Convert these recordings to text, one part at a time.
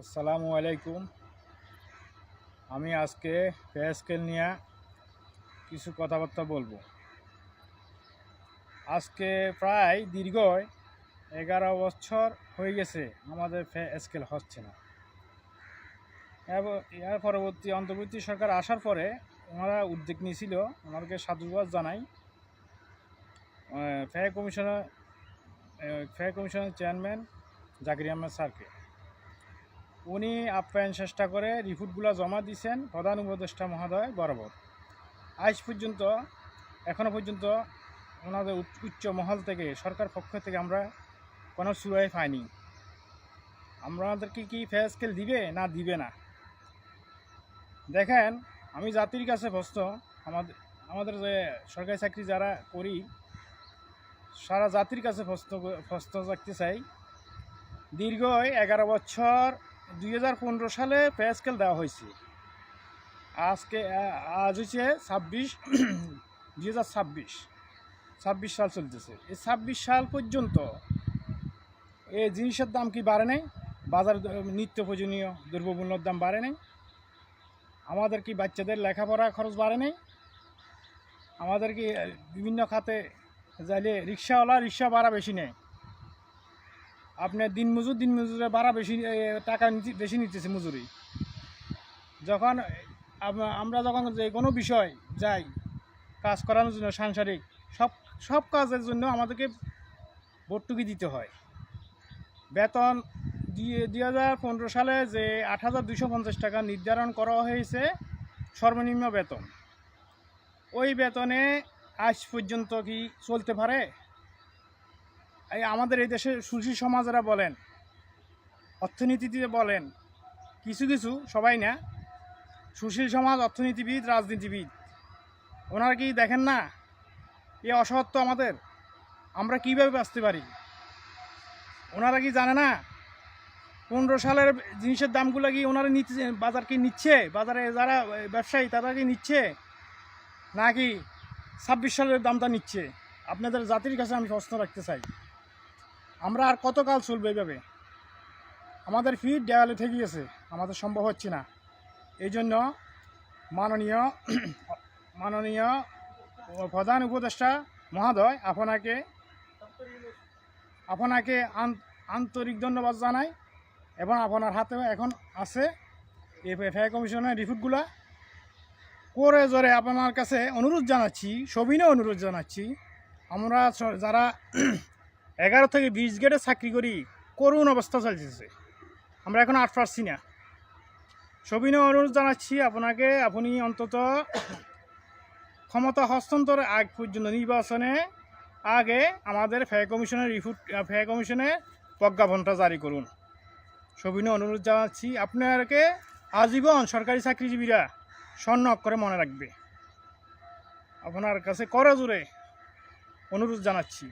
আসসালামু আলাইকুম। আমি আজকে পে স্কেল নিয়ে কিছু কথাবার্তা বলব। আজকে প্রায় দীর্ঘ এগারো বছর হয়ে গেছে আমাদের স্কেল হচ্ছে না। এর পরবর্তী অন্তর্বর্তী সরকার আসার পরে ওনারা উদ্যোগ নিয়েছিল, ওনাদেরকে সাধুবাদ জানাই। ফে কমিশনার ফে কমিশনের চেয়ারম্যান জাকির আহমেদ স্যারকে। উনি আপ্যায়ন চেষ্টা করে রিপোর্টগুলো জমা দিয়েছেন প্রধান উপদেষ্টা মহোদয় বরাবর। আজ পর্যন্ত এখনও পর্যন্ত ওনাদের উচ্চ- মহল থেকে, সরকার পক্ষ থেকে আমরা কোনো সুরাই পাইনি। আমাদেরকে কি ফে স্কেল দিবে না দিবে না? দেখেন, আমি জাতির কাছে প্রশ্ন আমাদের আমাদের যে সরকারি চাকরি যারা করি, সারা জাতির কাছে প্রশ্ন প্রশ্ন রাখতে চাই। দীর্ঘ এগারো বছর দুই হাজার পনেরো সালে পে স্কেল দেওয়া হয়েছে। আজকে আজ হচ্ছে ছাব্বিশ, দুই হাজার ছাব্বিশ ছাব্বিশ সাল চলতেছে। এই ছাব্বিশ সাল পর্যন্ত এই জিনিসের দাম কি বাড়ে নাই? বাজার নিত্য প্রয়োজনীয় দ্রব্যমূল্যের দাম বাড়ে নাই? আমাদের কি বাচ্চাদের লেখাপড়া খরচ বাড়ে নাই? আমাদের কি বিভিন্ন খাতে যাইলে রিক্সাওয়ালা রিক্সা ভাড়া বেশি নেয়? আপনার দিন মজুর, দিন মজুরে ভাড়া বেশি টাকা বেশি নিতেছে মজুরি। যখন আমরা যখন যে কোনো বিষয় যাই, কাজ করানোর জন্য, সাংসারিক, সব সব কাজের জন্য আমাদেরকে ভর্তুকি দিতে হয়। বেতন দিয়ে, দুই হাজার পনেরো সালে যে আট হাজার দুশো পঞ্চাশ টাকা নির্ধারণ করা হয়েছে, সর্বনিম্ন বেতন। ওই বেতনে আজ পর্যন্ত কি চলতে পারে? এই আমাদের এই দেশের সুশীল সমাজরা বলেন অর্থনীতিতে বলেন, কিছু কিছু, সবাই না, সুশীল সমাজ অর্থনীতিবিদ, রাজনীতিবিদ, ওনারা কি দেখেন না? এ অসত্য আমাদের। আমরা কীভাবে বাঁচতে পারি? ওনারা কি জানে না? পনেরো সালের জিনিসের দামগুলো কি ওনারা নিচ্ছে, বাজার কি নিচ্ছে? বাজারে যারা ব্যবসায়ী, তারা কি নিচ্ছে? নাকি ছাব্বিশ সালের দামটা নিচ্ছে? আপনাদের জাতির কাছে আমি প্রশ্ন রাখতে চাই। আমরা আর কতকাল চলবে এভাবে? আমাদের ফিট দেওয়ালে থেকে গেছে, আমাদের সম্ভব হচ্ছে না। এই জন্য মাননীয় মাননীয় প্রধান উপদেষ্টা মহোদয়, আপনাকে আপনাকে আন- আন্তরিক ধন্যবাদ জানাই এবং আপনার হাতে এখন আছে এই ফেয়ার কমিশনের রিপোর্টগুলো। করে জোরে আপনার কাছে অনুরোধ জানাচ্ছি, সবিনয় অনুরোধ জানাচ্ছি। আমরা যারা এগারো থেকে বিশ গেটে চাকরি করি, করুণ অবস্থা চলতেছে। আমরা এখন আট পারছি না। সবিনয় অনুরোধ জানাচ্ছি আপনাকে, আপনি অন্তত ক্ষমতা হস্তান্তরের আগ পর্যন্ত নির্বাচনে আগে আমাদের ফেয়ার কমিশনের রিপোর্ট ফেয়ার কমিশনে প্রজ্ঞাপনটা জারি করুন। সবিনয় অনুরোধ জানাচ্ছি, আপনাকে আজীবন সরকারি চাকরিজীবীরা স্বর্ণ অক্ষরে মনে রাখবে। আপনার কাছে করে জোরে অনুরোধ জানাচ্ছি।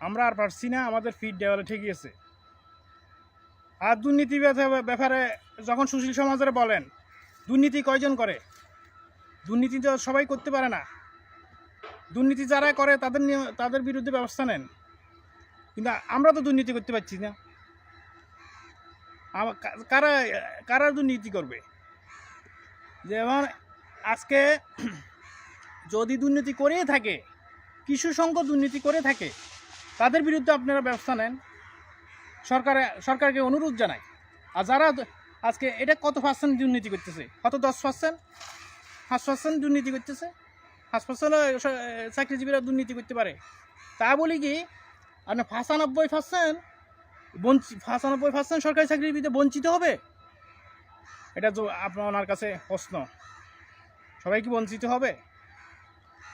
আমরা আর পারছি না, আমাদের ফিট দেওয়ালে ঠিকই আছে আর দুর্নীতি ব্যাপারে যখন সুশীল সমাজের বলেন, দুর্নীতি কয়জন করে? দুর্নীতি তো সবাই করতে পারে না। দুর্নীতি যারা করে, তাদের তাদের বিরুদ্ধে ব্যবস্থা নেন। কিন্তু আমরা তো দুর্নীতি করতে পারছি না। কারা কারা দুর্নীতি করবে? যেমন আজকে যদি দুর্নীতি করেই থাকে কিছু সংখ্যক দুর্নীতি করে থাকে তাদের বিরুদ্ধে আপনারা ব্যবস্থা নেন। সরকারে, সরকারকে অনুরোধ জানাই। আর যারা আজকে এটা কত পার্সেন্ট দুর্নীতি করতেছে? কত দশ পার্সেন্ট পাঁচ পার্সেন্ট দুর্নীতি করতেছে? পাঁচ পার্সেন্ট চাকরিজীবীরা দুর্নীতি করতে পারে। তা বলি কি, আপনি পাঁচানব্বই পার্সেন্ট বঞ্চিত পাঁচানব্বই পার্সেন্ট সরকারি চাকরিজীবীতে বঞ্চিত হবে? এটা তো আপনার কাছে প্রশ্ন। সবাই কি বঞ্চিত হবে?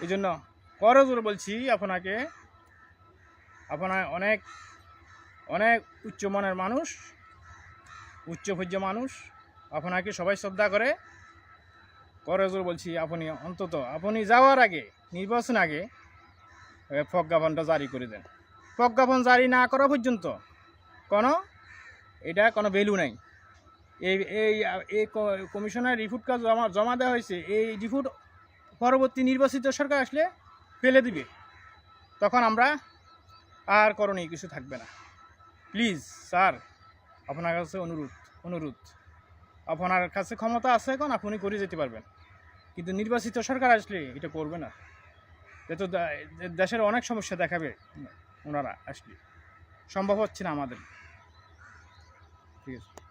এই জন্য করো জোরে বলছি আপনাকে আপনার অনেক অনেক উচ্চমানের মানুষ, উচ্চ পর্যায় মানুষ, আপনাকে সবাই শ্রদ্ধা করে। করে জোর বলছি, আপনি অন্তত, আপনি যাওয়ার আগে, নির্বাচন আগে প্রজ্ঞাপনটা জারি করে দেন। প্রজ্ঞাপন জারি না করা পর্যন্ত কোনো, এটা কোনো ভ্যালু নাই। এই এই এই কমিশনের রিপোর্ট কাজ জমা জমা দেওয়া হয়েছে, এই রিপোর্ট পরবর্তী নির্বাচিত সরকার আসলে ফেলে দিবে। তখন আমরা আর করণীয় কিছু থাকবে না। প্লিজ, স্যার, আপনার কাছে অনুরোধ অনুরোধ। আপনার কাছে ক্ষমতা আছে এখন, আপনি করে যেতে পারবেন। কিন্তু নির্বাচিত সরকার আসলে এটা করবে না। তো দেশের অনেক সমস্যা দেখাবে ওনারা আসলে। সম্ভব হচ্ছে না আমাদের। ঠিক আছে।